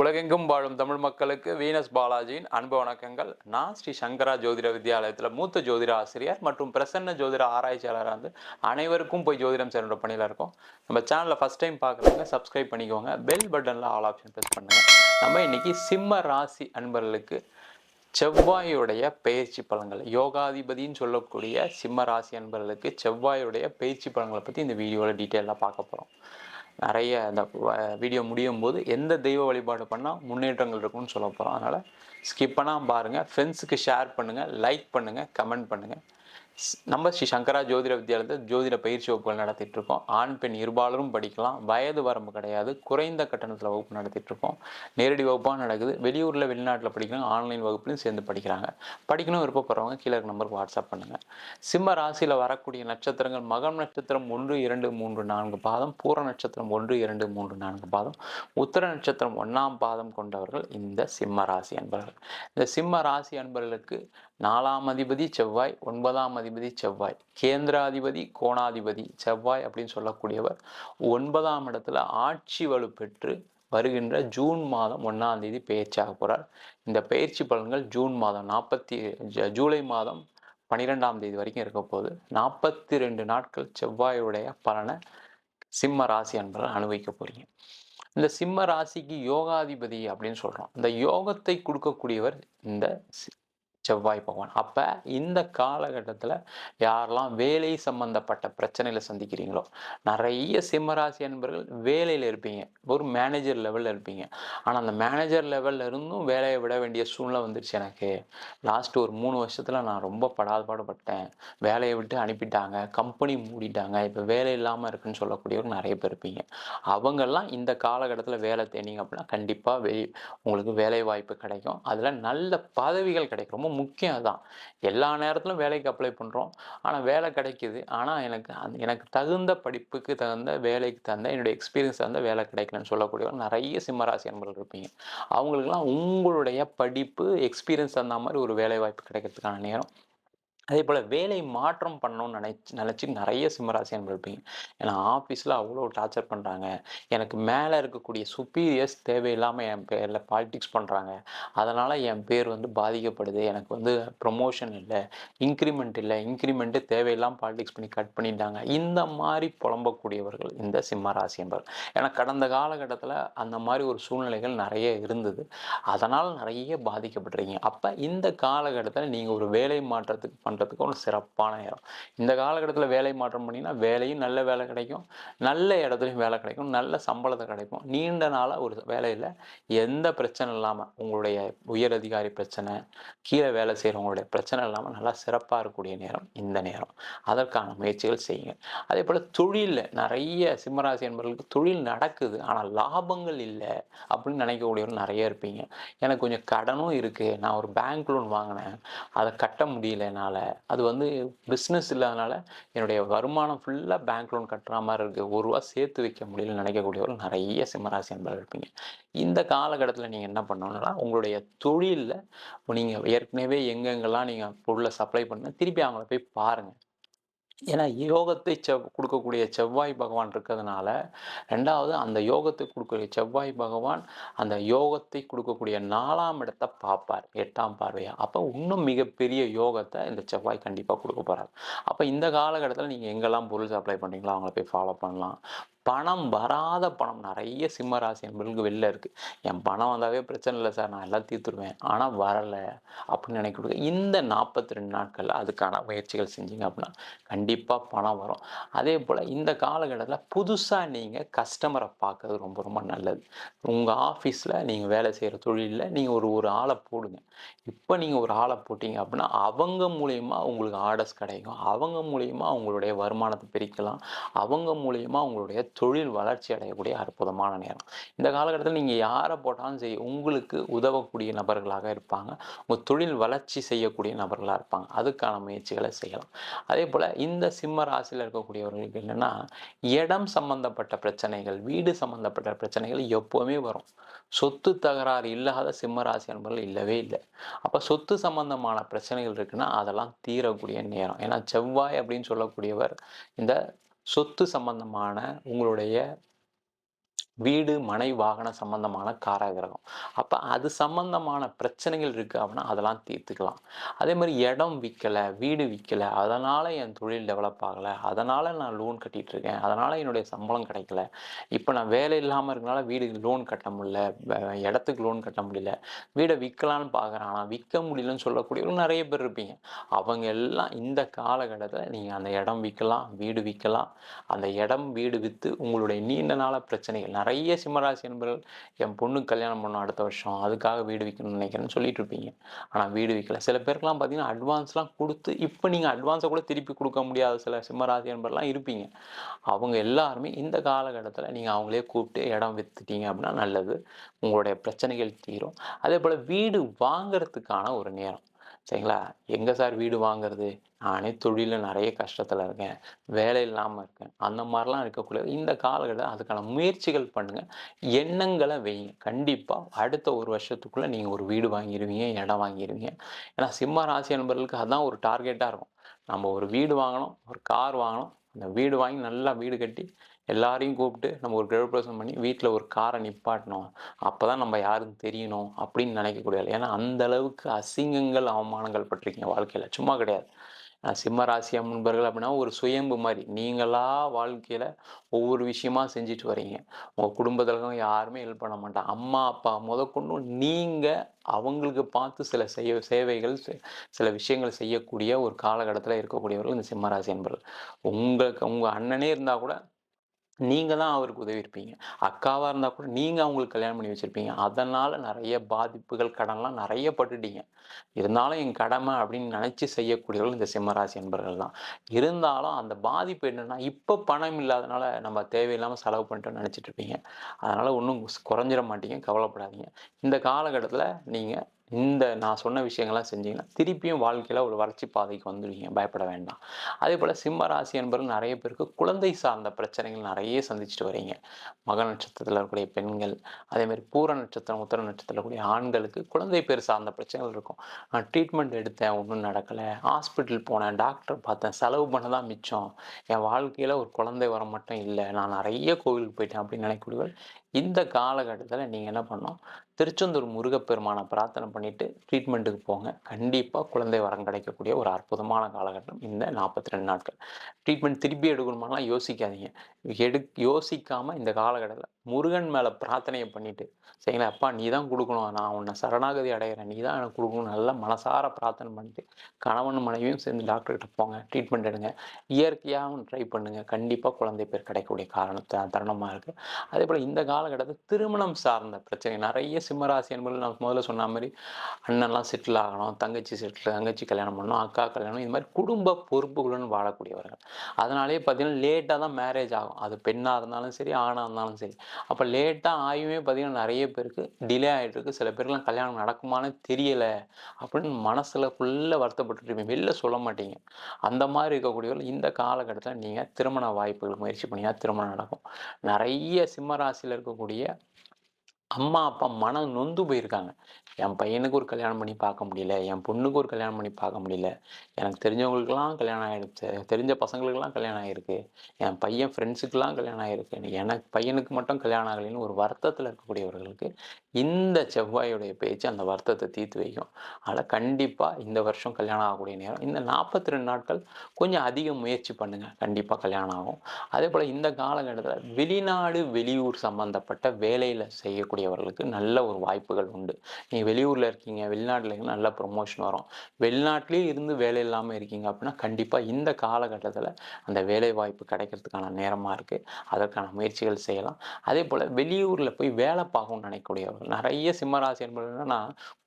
உலகெங்கும் வாழும் தமிழ் மக்களுக்கு வீனஸ் பாலாஜியின் அன்பு வணக்கங்கள். நான் ஸ்ரீ சங்கரா ஜோதிட வித்யாலயத்தில் மூத்த ஜோதிட ஆசிரியர் மற்றும் பிரசன்ன ஜோதிட ஆராய்ச்சியாளராக வந்து அனைவருக்கும் போய் ஜோதிடம் சேர்ந்த பணியில் இருக்கோம். நம்ம சேனலில் ஃபஸ்ட் டைம் பார்க்குறவங்க சப்ஸ்கிரைப் பண்ணிக்கோங்க. பெல் பட்டனில் ஆல் ஆப்ஷன் ப்ரெஸ் பண்ணுங்கள் நம்ம இன்றைக்கி சிம்ம ராசி அன்பர்களுக்கு செவ்வாயுடைய பயிற்சி பலன்கள். யோகாதிபதின்னு சொல்லக்கூடிய சிம்ம ராசி அன்பர்களுக்கு செவ்வாயுடைய பயிற்சி பலன்களை பற்றி இந்த வீடியோவில் டீட்டெயிலாக பார்க்க போகிறோம் நிறைய இந்த வீடியோ முடியும் போது எந்த தெய்வ வழிபாடு பண்ணால் முன்னேற்றங்கள் இருக்கும்னு சொல்ல போகிறோம் அதனால் ஸ்கிப் பண்ணால் பாருங்கள் ஃப்ரெண்ட்ஸுக்கு ஷேர் பண்ணுங்கள் லைக் பண்ணுங்கள் கமெண்ட் பண்ணுங்கள் நம்ம ஸ்ரீ சங்கரா ஜோதிட வித்யாலயத்தில் ஜோதிட பயிற்சி வகுப்புகள் நடத்திட்டு இருக்கோம் ஆண் பெண் இருபாலரும் படிக்கலாம். வயது வரம்பு கிடையாது. குறைந்த கட்டணத்தில் வகுப்பு நடத்திட்டு இருக்கோம் நேரடி வகுப்பாக நடக்குது. வெளியூரில் வெளிநாட்டில் படிக்கிறாங்க ஆன்லைன் வகுப்புலையும் சேர்ந்து படிக்கிறாங்க. படிக்கணும் விருப்பப்படுறவங்க கீழே நம்பருக்கு வாட்ஸ்அப் பண்ணுங்கள் சிம்ம ராசியில் வரக்கூடிய நட்சத்திரங்கள் மகம் நட்சத்திரம் ஒன்று இரண்டு மூன்று நான்கு பாதம் பூர நட்சத்திரம் ஒன்று இரண்டு மூன்று நான்கு பாதம் உத்தர நட்சத்திரம் ஒன்றாம் பாதம் கொண்டவர்கள் இந்த சிம்ம ராசி அன்பர்கள். இந்த சிம்ம ராசி அன்பர்களுக்கு நாலாம் அதிபதி செவ்வாய் ஒன்பதாம் அதிபதி செவ்வாய். கேந்திராதிபதி கோணாதிபதி செவ்வாய் அப்படின்னு சொல்லக்கூடியவர் ஒன்பதாம் இடத்துல ஆட்சி வலுப்பெற்று வருகின்ற ஜூன் மாதம் ஒன்றாம் தேதி பெயர்ச்சியாக போகிறார் இந்த பயிற்சி பலன்கள் ஜூன் மாதம் நாற்பத்தி ஜூலை மாதம் பன்னிரெண்டாம் தேதி வரைக்கும் இருக்க போகுது. நாற்பத்தி ரெண்டு நாட்கள் செவ்வாயுடைய பலனை சிம்ம ராசி அன்பர்கள் அனுபவிக்க போகிறீங்க இந்த சிம்ம ராசிக்கு யோகாதிபதி அப்படின்னு சொல்கிறோம் இந்த யோகத்தை கொடுக்கக்கூடியவர் இந்த சி- செவ்வாய் பகவான். அப்போ இந்த காலகட்டத்தில் யாரெல்லாம் வேலை சம்பந்தப்பட்ட பிரச்சனைகளை சந்திக்கிறீங்களோ நிறைய சிம்மராசி அன்பர்கள் இருப்பீங்க. ஒரு மேனேஜர் லெவலில் இருப்பீங்க. ஆனால் அந்த மேனேஜர் லெவலில் இருந்தும் வேலையை விட வேண்டிய சூழ்நிலை வந்துருச்சு எனக்கு. லாஸ்ட் ஒரு மூணு வருஷத்தில் நான் ரொம்ப படாதபாடுபட்டேன். வேலையை விட்டு அனுப்பிட்டாங்க. கம்பெனி மூடிட்டாங்க. இப்போ வேலை இல்லாமல் இருக்குன்னு சொல்லக்கூடியவங்க நிறைய பேர் இருப்பீங்க. அவங்கெல்லாம் இந்த காலகட்டத்தில் வேலை தேனிங்க அப்படின்னா கண்டிப்பாக வெளி உங்களுக்கு வேலை வாய்ப்பு கிடைக்கும். அதில் நல்ல பதவிகள் கிடைக்கும். ரொம்ப முக்கியம் அதுதான் எல்லா நேரத்திலும் வேலைக்கு அப்ளை பண்ணுறோம் ஆனால் வேலை கிடைக்கிது. ஆனால் எனக்கு அந்த எனக்கு தகுந்த படிப்புக்கு தகுந்த வேலைக்கு தகுந்த என்னுடைய எக்ஸ்பீரியன்ஸ் தகுந்த வேலை கிடைக்கலன்னு சொல்லக்கூடியவங்க நிறைய சிம்மராசி அன்பர்கள் இருப்பீங்க. அவங்களுக்குலாம் உங்களுடைய படிப்பு எக்ஸ்பீரியன்ஸ் தகுந்த மாதிரி ஒரு வேலை வாய்ப்பு கிடைக்கிறதுக்கான நேரம். அதே போல் வேலை மாற்றம் பண்ணணும்னு நினைச்சு நினச்சி நிறைய சிம்மராசி அன்பர்கள் இருப்பீங்க. ஏன்னா ஆஃபீஸில் அவ்வளோ டார்ச்சர் பண்ணுறாங்க எனக்கு மேலே இருக்கக்கூடிய சுப்பீரியர்ஸ் தேவையில்லாமல் என் பேரில் பாலிட்டிக்ஸ் பண்ணுறாங்க அதனால் என் பேர் வந்து பாதிக்கப்படுது. எனக்கு வந்து ப்ரொமோஷன் இல்லை இன்க்ரிமெண்ட் இல்லை இன்க்ரிமெண்ட்டு தேவையில்லாமல் பாலிடிக்ஸ் பண்ணி கட் பண்ணிட்டாங்க. இந்த மாதிரி புலம்பக்கூடியவர்கள் இந்த சிம்மராசி என்பவர் ஏன்னா கடந்த காலகட்டத்தில் அந்த மாதிரி ஒரு சூழ்நிலைகள் நிறைய இருந்தது. அதனால் நிறைய பாதிக்கப்பட்டிருக்கீங்க. அப்போ இந்த காலகட்டத்தில் நீங்கள் ஒரு வேலை மாற்றத்துக்கு பண்ணுறதுக்கு ஒரு சிறப்பான நேரம் இந்த காலகட்டத்தில் வேலை மாற்றம் பண்ணிங்கன்னா வேலையும் நல்ல வேலை கிடைக்கும். நல்ல இடத்துலையும் வேலை கிடைக்கும். நல்ல சம்பளத்தை கிடைக்கும். நீண்ட நாளாக ஒரு வேலையில் எந்த பிரச்சனை இல்லாமல் உங்களுடைய உயர் அதிகாரி பிரச்சனை கீழே வேலை செய்கிறவங்களுடைய பிரச்சனை இல்லாமல் நல்லா சிறப்பாக இருக்கக்கூடிய நேரம் இந்த நேரம். அதற்கான முயற்சிகள் செய்யுங்க. அதே போல் தொழிலில் நிறைய சிம்மராசி என்பவர்களுக்கு தொழில் நடக்குது. ஆனால் லாபங்கள் இல்லை அப்படின்னு நினைக்கக்கூடியவர்கள் நிறைய இருப்பீங்க. எனக்கு கொஞ்சம் கடனும் இருக்குது நான் ஒரு பேங்க் லோன் வாங்கினேன். அதை கட்ட முடியல என்னால். அது வந்து பிஸ்னஸ் இல்லாதனால என்னுடைய வருமானம் ஃபுல்லாக பேங்க் லோன் கட்டுற மாதிரி இருக்குது ஒரு ரூபா சேர்த்து வைக்க முடியலன்னு நினைக்கக்கூடியவர்கள் நிறைய சிம்மராசி என்பர்கள் இருப்பீங்க. இந்த காலகட்டத்தில் நீங்கள் என்ன பண்ணணும்னா உங்களுடைய தொழிலில் நீங்கள் ஏற்கனவே எங்கெங்கெல்லாம் நீங்கள் பொருளை சப்ளை பண்ண திருப்பி அவங்கள போய் பாருங்கள் ஏன்னா யோகத்தை செவ் கொடுக்கக்கூடிய செவ்வாய் பகவான் இருக்கிறதுனால ரெண்டாவது அந்த யோகத்தை கொடுக்கக்கூடிய செவ்வாய் பகவான் அந்த யோகத்தை கொடுக்கக்கூடிய நாலாம் இடத்தை பார்ப்பார் எட்டாம் பார்வையா. அப்போ இன்னும் மிகப்பெரிய யோகத்தை இந்த செவ்வாய் கண்டிப்பாக கொடுக்க போகிறார் அப்போ இந்த காலகட்டத்தில் நீங்கள் எங்கெல்லாம் பொருள் சப்ளை பண்ணுறீங்களோ அவங்கள போய் ஃபாலோ பண்ணலாம். பணம் வராத பணம். நிறைய சிம்ம ராசி வெளில இருக்குது என் பணம் வந்தாவே பிரச்சனை இல்லை சார். நான் எல்லாம் தீர்த்துருவேன். ஆனால் வரலை அப்படின்னு நினைக்க இந்த நாற்பத்தி ரெண்டு நாட்களில் அதுக்கான முயற்சிகள் செஞ்சீங்க அப்படின்னா கண்டிப்பாக பணம் வரும். அதே போல் இந்த காலகட்டத்தில் புதுசாக நீங்கள் கஸ்டமரை பார்க்கறது ரொம்ப ரொம்ப நல்லது. உங்கள் ஆஃபீஸில் நீங்கள் வேலை செய்கிற தொழிலில் நீங்கள் ஒரு ஒரு ஆளை போடுங்க. இப்போ நீங்கள் ஒரு ஆளை போட்டீங்க அப்படின்னா அவங்க மூலயமா உங்களுக்கு ஆர்டர்ஸ் கிடைக்கும். அவங்க மூலயமா உங்களுடைய வருமானத்தை பிரிக்கலாம். அவங்க மூலயமா உங்களுடைய தொழில் வளர்ச்சி அடையக்கூடிய அற்புதமான நேரம். இந்த காலகட்டத்தில் நீங்கள் யாரை போட்டாலும் சரி உங்களுக்கு உதவக்கூடிய நபர்களாக இருப்பாங்க. உங்கள் தொழில் வளர்ச்சி செய்யக்கூடிய நபர்களாக இருப்பாங்க. அதுக்கான முயற்சிகளை செய்யலாம். அதே போல் இந்த சிம்ம ராசியில் இருக்கக்கூடியவர்களுக்கு என்னென்னா இடம் சம்பந்தப்பட்ட பிரச்சனைகள் வீடு சம்பந்தப்பட்ட பிரச்சனைகள் எப்போவுமே வரும். சொத்து தகராறு இல்லாத சிம்ம ராசி அன்பர்கள் இல்லவே இல்லை. அப்போ சொத்து சம்பந்தமான பிரச்சனைகள் இருக்குன்னா அதெல்லாம் தீரக்கூடிய நேரம். ஏன்னா செவ்வாய் அப்படின்னு சொல்லக்கூடியவர் இந்த சொத்து சம்பந்தமான உங்களுடைய வீடு மனை வாகன சம்பந்தமான காராகிரகம் அப்போ அது சம்பந்தமான பிரச்சனைகள் இருக்குது அப்படின்னா அதெல்லாம் தீர்த்துக்கலாம். அதே மாதிரி இடம் விற்கலை வீடு விற்கலை அதனால் என் தொழில் டெவலப் ஆகலை அதனால் நான் லோன் கட்டிகிட்டு இருக்கேன் அதனால் என்னுடைய சம்பளம் கிடைக்கல. இப்போ நான் வேலை இல்லாமல் இருக்கனால வீடு லோன் கட்ட முடியல இடத்துக்கு லோன் கட்ட முடியல வீடை விற்கலான்னு பார்க்குறேன் ஆனால் விற்க முடியலன்னு சொல்லக்கூடியவங்க நிறைய பேர் இருப்பீங்க. அவங்க எல்லாம் இந்த காலகட்டத்தில் நீங்கள் அந்த இடம் விற்கலாம் வீடு விற்கலாம் அந்த இடம் வீடு விற்று உங்களுடைய நீண்ட நாள பிரச்சனைகள் நிறைய சிம்மராசி என்பவர்கள் என் பொண்ணுக்கு கல்யாணம் பண்ணணும் அடுத்த வருஷம் அதுக்காக வீடு விற்கணும்னு நினைக்கிறேன்னு சொல்லிட்டு இருப்பீங்க. ஆனால் வீடு விற்கல சில பேருக்குலாம் பார்த்தீங்கன்னா அட்வான்ஸ்லாம் கொடுத்து இப்போ நீங்கள் அட்வான்ஸை கூட திருப்பி கொடுக்க முடியாத சில சிம்மராசி என்பவர்கள்லாம் இருப்பீங்க. அவங்க எல்லாருமே இந்த காலகட்டத்தில் நீங்கள் அவங்களே கூப்பிட்டு இடம் விற்றுட்டீங்க அப்படின்னா நல்லது. உங்களுடைய பிரச்சனைகள் தீரும். அதே போல் வீடு வாங்கிறதுக்கான ஒரு நேரம். சரிங்களா? எங்கே சார் வீடு வாங்குறது? நானே தொழிலில் நிறைய கஷ்டத்தில் இருக்கேன். வேலை இல்லாமல் இருக்கேன். அந்த மாதிரிலாம் இருக்கக்கூடிய இந்த காலகட்டம் அதுக்கான முயற்சிகள் பண்ணுங்கள் எண்ணங்களை வைங்க. கண்டிப்பாக அடுத்த ஒரு வருஷத்துக்குள்ளே நீங்கள் ஒரு வீடு வாங்கிடுவீங்க இடம் வாங்கிடுவீங்க ஏன்னா சிம்ம ராசி நண்பர்களுக்கு அதுதான் ஒரு டார்கெட்டாக இருக்கும். நம்ம ஒரு வீடு வாங்கணும் ஒரு கார் வாங்கணும். அந்த வீடு வாங்கி நல்லா வீடு கட்டி எல்லாரையும் கூப்பிட்டு நம்ம ஒரு கிரகப்பிரவேசம் பண்ணி வீட்டில் ஒரு காரை நிப்பாட்டணும். அப்போ தான் நம்ம யாருன்னு தெரியணும் அப்படின்னு நினைக்கக்கூடாது ஏன்னா அந்த அளவுக்கு அசிங்கங்கள் அவமானங்கள் பட்டிருக்கீங்க வாழ்க்கையில். சும்மா கிடையாது. சிம்ம ராசி முன்பர்கள் அப்படின்னா ஒரு சுயம்பு மாதிரி. நீங்களா வாழ்க்கையில் ஒவ்வொரு விஷயமா செஞ்சுட்டு வரீங்க உங்கள் குடும்பத்தில் யாருமே ஹெல்ப் பண்ண மாட்டாங்க. அம்மா அப்பா முதற்கொண்டு நீங்கள் அவங்களுக்கு பார்த்து சில செய்ய சேவைகள் சில விஷயங்கள் செய்யக்கூடிய ஒரு காலகட்டத்தில் இருக்கக்கூடியவர்கள் இந்த சிம்மராசி என்பர்கள் உங்களுக்கு உங்கள் அண்ணனே இருந்தால் கூட நீங்கள் தான் அவருக்கு உதவி இருப்பீங்க. அக்காவாக இருந்தால் கூட நீங்கள் அவங்களுக்கு கல்யாணம் பண்ணி வச்சுருப்பீங்க. அதனால் நிறைய பாதிப்புகள் கடன்லாம் நிறைய பட்டுட்டீங்க. இருந்தாலும் என் கடமை அப்படின்னு நினச்சி செய்யக்கூடியவர்கள் இந்த சிம்மராசி என்பர்கள் தான். இருந்தாலும் அந்த பாதிப்பு என்னென்னா இப்போ பணம் இல்லாதனால நம்ம தேவையில்லாமல் செலவு பண்ணிட்டோம் நினச்சிட்டு இருப்பீங்க. அதனால் ஒன்றும் குறைஞ்சிட மாட்டீங்க கவலைப்படாதீங்க. இந்த காலகட்டத்தில் நீங்கள் இந்த நான் சொன்ன விஷயங்கள்லாம் செஞ்சீங்கன்னா திருப்பியும் வாழ்க்கையில் ஒரு வளர்ச்சி பாதைக்கு வந்துடுவீங்க பயப்பட வேண்டாம். அதே போல் சிம்ம ராசி என்பவர்கள் நிறைய பேருக்கு குழந்தை சார்ந்த பிரச்சனைகள் நிறைய சந்திச்சுட்டு வரீங்க. மக நட்சத்திரத்தில் இருக்கக்கூடிய பெண்கள் அதேமாதிரி பூர நட்சத்திரம் உத்தர நட்சத்திரத்தில் இருக்கக்கூடிய ஆண்களுக்கு குழந்தை பேர் சார்ந்த பிரச்சனைகள் இருக்கும். நான் ட்ரீட்மெண்ட் எடுத்தேன் ஒன்றும் நடக்கலை. ஹாஸ்பிட்டல் போனேன் டாக்டர் பார்த்தேன் செலவு பண்ண தான் மிச்சம். என் வாழ்க்கையில் ஒரு குழந்தை வர மட்டும் இல்லை. நான் நிறைய கோவிலுக்கு போயிட்டேன் அப்படின்னு நினைக்கக்கூடியவர்கள் இந்த காலகட்டத்தில் நீங்கள் என்ன பண்ணோம் திருச்செந்தூர் முருகப்பெருமானை பிரார்த்தனை பண்ணிட்டு ட்ரீட்மெண்ட்டுக்கு போங்க. கண்டிப்பாக குழந்தை வரம் கிடைக்கக்கூடிய ஒரு அற்புதமான காலகட்டம் இந்த நாற்பத்தி ரெண்டு நாட்கள். ட்ரீட்மெண்ட் திருப்பி எடுக்கணுமாலாம் யோசிக்காதீங்க. எடு யோசிக்காமல் இந்த காலகட்டத்தில் முருகன் மேலே பிரார்த்தனையை பண்ணிவிட்டு சரிங்களா அப்பா நீ தான் கொடுக்கணும். நான் உன்னை சரணாகதி அடைகிறேன். நீ தான் எனக்கு கொடுக்கணும். நல்லா மனசார பிரார்த்தனை பண்ணிட்டு கணவன் மனைவியும் சேர்ந்து டாக்டர்கிட்ட போங்க. ட்ரீட்மெண்ட் எடுங்க. இயற்கையாகவும் ட்ரை பண்ணுங்கள் கண்டிப்பாக குழந்தை பேர் கிடைக்கக்கூடிய காரணத்தை தருணமாக இருக்குது அதே போல் இந்த காலகட்டத்தில் திருமணம் சார்ந்த பிரச்சனை நிறைய சிம்மராசி என்பது நான் முதல்ல சொன்ன மாதிரி அண்ணன்லாம் செட்டில் ஆகணும் தங்கச்சி செட்டில் தங்கச்சி கல்யாணம் பண்ணணும் அக்கா கல்யாணம் இது மாதிரி குடும்ப பொறுப்புகளுடன் வாழக்கூடியவர்கள். அதனாலேயே பார்த்தீங்கன்னா லேட்டாக தான் மேரேஜ் ஆகும். அது பெண்ணாக இருந்தாலும் சரி ஆணாக இருந்தாலும் சரி. அப்போ லேட்டாக ஆயுமே பார்த்தீங்கன்னா நிறைய பேருக்கு டிலே ஆகிட்டு இருக்கு. சில பேருக்குலாம் கல்யாணம் நடக்குமான்னு தெரியலை அப்படின்னு மனசில் ஃபுல்லாக வருத்தப்பட்டுருப்பீங்க வெளில சொல்ல மாட்டீங்க. அந்த மாதிரி இருக்கக்கூடியவர்கள் இந்த காலகட்டத்தில் நீங்கள் திருமண வாய்ப்புகள் முயற்சி பண்ணிங்கன்னா திருமணம் நடக்கும். நிறைய சிம்ம ராசியில் இருக்கக்கூடிய அம்மா அப்பா மனம் நொந்து போயிருக்காங்க. என் பையனுக்கு ஒரு கல்யாணம் பண்ணி பார்க்க முடியல. என் பொண்ணுக்கு ஒரு கல்யாணம் பண்ணி பார்க்க முடியல. எனக்கு தெரிஞ்சவங்களுக்கெல்லாம் கல்யாணம் ஆகிடுச்சு தெரிஞ்ச பசங்களுக்கெல்லாம் கல்யாணம் ஆகிருக்கு என் பையன் ஃப்ரெண்ட்ஸுக்கெல்லாம் கல்யாணம் ஆகிருக்கு எனக்கு பையனுக்கு மட்டும் கல்யாணம் ஆகலைன்னு ஒரு வருத்தத்தில் இருக்கக்கூடியவர்களுக்கு இந்த செவ்வாயுடைய பேச்சு அந்த வருத்தத்தை தீர்த்து வைக்கும். ஆனால் கண்டிப்பாக இந்த வருஷம் கல்யாணம் ஆகக்கூடிய நேரம். இந்த நாற்பத்தி ரெண்டு நாட்கள் கொஞ்சம் அதிக முயற்சி பண்ணுங்கள் கண்டிப்பாக கல்யாணம் ஆகும். அதே போல் இந்த காலகட்டத்தில் வெளிநாடு வெளியூர் சம்மந்தப்பட்ட வேலையில் செய்யக்கூடிய செய்யக்கூடியவர்களுக்கு நல்ல ஒரு வாய்ப்புகள் உண்டு. நீங்கள் வெளியூரில் இருக்கீங்க வெளிநாட்டில் நல்ல ப்ரொமோஷன் வரும். வெளிநாட்டிலே இருந்து வேலை இல்லாமல் இருக்கீங்க அப்படின்னா கண்டிப்பாக இந்த காலகட்டத்தில் அந்த வேலை வாய்ப்பு கிடைக்கிறதுக்கான நேரமாக இருக்குது அதற்கான முயற்சிகள் செய்யலாம். அதே போல் வெளியூரில் போய் வேலை பார்க்கணும்னு நினைக்கக்கூடியவர்கள் நிறைய சிம்மராசி என்பதுன்னா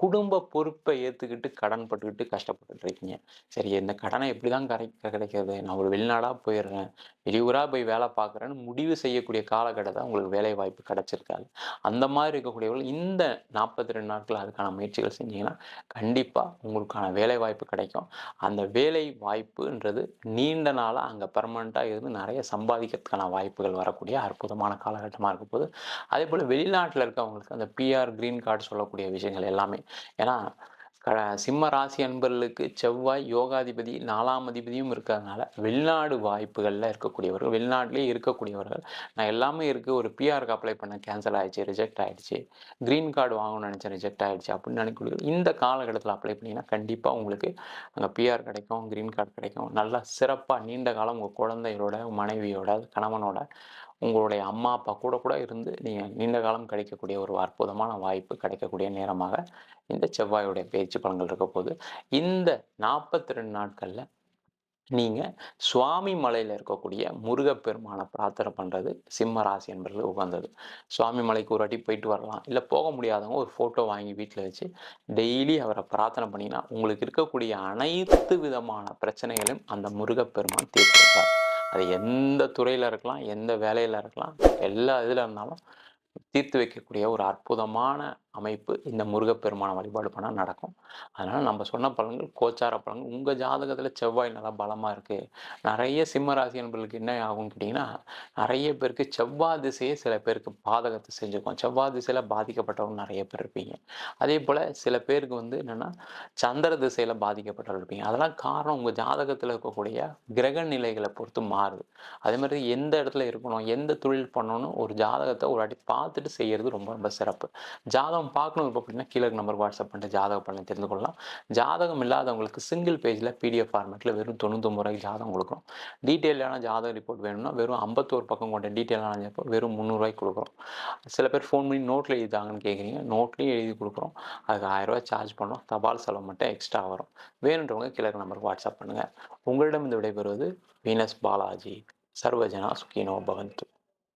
குடும்ப பொறுப்பை ஏற்றுக்கிட்டு கடன் பட்டுக்கிட்டு கஷ்டப்பட்டுட்டு இருக்கீங்க சரி இந்த கடனை எப்படி தான் கரைக்க கிடைக்கிறது நான் ஒரு வெளிநாடாக போயிடுறேன். வெளியூராக போய் வேலை பார்க்குறேன்னு முடிவு செய்யக்கூடிய காலகட்டத்தில் உங்களுக்கு வேலை வாய்ப்பு கிடச்சிருக்காது. அந்த மாதிரி இருக்கக்கூடியவர்கள் இந்த நாற்பத்தி ரெண்டு நாட்கள் அதுக்கான முயற்சிகள் செஞ்சீங்கன்னா கண்டிப்பாக உங்களுக்கான வேலை வாய்ப்பு கிடைக்கும். அந்த வேலை வாய்ப்புன்றது நீண்ட நாளாக அங்கே பர்மனெண்ட்டாக இருந்து நிறைய சம்பாதிக்கிறதுக்கான வாய்ப்புகள் வரக்கூடிய அற்புதமான காலகட்டமாக இருக்க போது அதே போல் வெளிநாட்டில் இருக்கவங்களுக்கு அந்த பிஆர் கிரீன் கார்டு சொல்லக்கூடிய விஷயங்கள் எல்லாமே ஏன்னா க சிம்ம ராசி அன்பர்களுக்கு செவ்வாய் யோகாதிபதி நாலாம் அதிபதியும் இருக்கிறதுனால வெளிநாடு வாய்ப்புகளில் இருக்கக்கூடியவர்கள் வெளிநாட்டிலே இருக்கக்கூடியவர்கள் நான் எல்லாமே இருக்குது ஒரு பிஆருக்கு அப்ளை பண்ண கேன்சல் ஆகிடுச்சு ரிஜெக்ட் ஆகிடுச்சு க்ரீன் கார்டு வாங்கணும்னு நினச்சேன் ரிஜெக்ட் ஆகிடுச்சு அப்படின்னு நினைக்கக்கூடிய இந்த காலகட்டத்தில் அப்ளை பண்ணிங்கன்னா கண்டிப்பாக உங்களுக்கு அங்கே பிஆர் கிடைக்கும் க்ரீன் கார்டு கிடைக்கும். நல்லா சிறப்பாக நீண்ட காலம் உங்கள் குழந்தையோட மனைவியோட கணவனோட உங்களுடைய அம்மா அப்பா கூட கூட இருந்து நீங்கள் நீண்ட காலம் கிடைக்கக்கூடிய ஒரு அற்புதமான வாய்ப்பு கிடைக்கக்கூடிய நேரமாக இந்த செவ்வாயுடைய பேச்சு பலன்கள் இருக்க போது இந்த நாற்பத்தி ரெண்டு நாட்களில் நீங்கள் சுவாமி மலையில் இருக்கக்கூடிய முருகப்பெருமானை பிரார்த்தனை பண்ணுறது சிம்ம ராசி என்பது உகந்தது. சுவாமி மலைக்கு ஒரு வாட்டி போயிட்டு வரலாம். இல்லை போக முடியாதவங்க ஒரு ஃபோட்டோ வாங்கி வீட்டில் வச்சு டெய்லி அவரை பிரார்த்தனை பண்ணினா உங்களுக்கு இருக்கக்கூடிய அனைத்து விதமான பிரச்சனைகளையும் அந்த முருகப்பெருமான் தீர்த்து அது எந்த துறையில் இருக்கலாம் எந்த வேலையில் இருக்கலாம் எல்லா இதில் இருந்தாலும் தீர்த்து வைக்கக்கூடிய ஒரு அற்புதமான அமைப்பு இந்த முருகப்பெருமான வழிபாடு பண்ணால் நடக்கும். அதனால் நம்ம சொன்ன பலன்கள் கோச்சார பலன்கள் உங்கள் ஜாதகத்தில் செவ்வாய் நல்லா பலமாக இருக்குது நிறைய சிம்ம ராசி என்பர்களுக்கு என்ன ஆகும்னு கேட்டிங்கன்னா நிறைய பேருக்கு செவ்வாய் திசையே சில பேருக்கு பாதகத்தை செஞ்சுக்கும் செவ்வாய் திசையில் பாதிக்கப்பட்டவங்க நிறைய பேர் இருப்பீங்க. அதே போல் சில பேருக்கு வந்து என்னென்னா சந்திர திசையில் பாதிக்கப்பட்டவர்கள் இருப்பீங்க. அதெல்லாம் காரணம் உங்கள் ஜாதகத்தில் இருக்கக்கூடிய கிரக நிலைகளை பொறுத்து மாறுது. அதே மாதிரி எந்த இடத்துல இருக்கணும் எந்த தொழில் பண்ணணும் ஒரு ஜாதகத்தை ஒரு அடி பார்த்துட்டு செய்கிறது ரொம்ப ரொம்ப சிறப்பு. ஜாதகம் ஜாதகம் பார்க்கணும் இப்போ அப்படின்னா கீழே நம்பர் வாட்ஸ்அப் பண்ணிட்டு ஜாதகம் பண்ணி தெரிந்து கொள்ளலாம் ஜாதகம் இல்லாதவங்களுக்கு சிங்கிள் பேஜில் பிடிஎஃப் ஃபார்மேட்டில் வெறும் தொண்ணூத்தொம்பது ரூபாய்க்கு ஜாதகம் கொடுக்குறோம். டீட்டெயிலான ஜாதக ரிப்போர்ட் வேணும்னா வெறும் ஐம்பத்தோரு பக்கம் கொண்ட டீட்டெயிலான ரிப்போர்ட் வெறும் முந்நூறுவாய்க்கு கொடுக்குறோம். சில பேர் ஃபோன் பண்ணி நோட்டில் எழுதிதாங்கன்னு கேட்குறீங்க நோட்லேயும் எழுதி கொடுக்குறோம். அதுக்கு ஆயிரரூவா சார்ஜ் பண்ணோம் தபால் செலவு மட்டும் எக்ஸ்ட்ரா வரும். வேணுன்றவங்க கீழே நம்பருக்கு வாட்ஸ்அப் பண்ணுங்கள் உங்களிடம் இந்த விடைபெறுவது வீனஸ் பாலாஜி. சர்வஜனா சுக்கினோ பவந்து.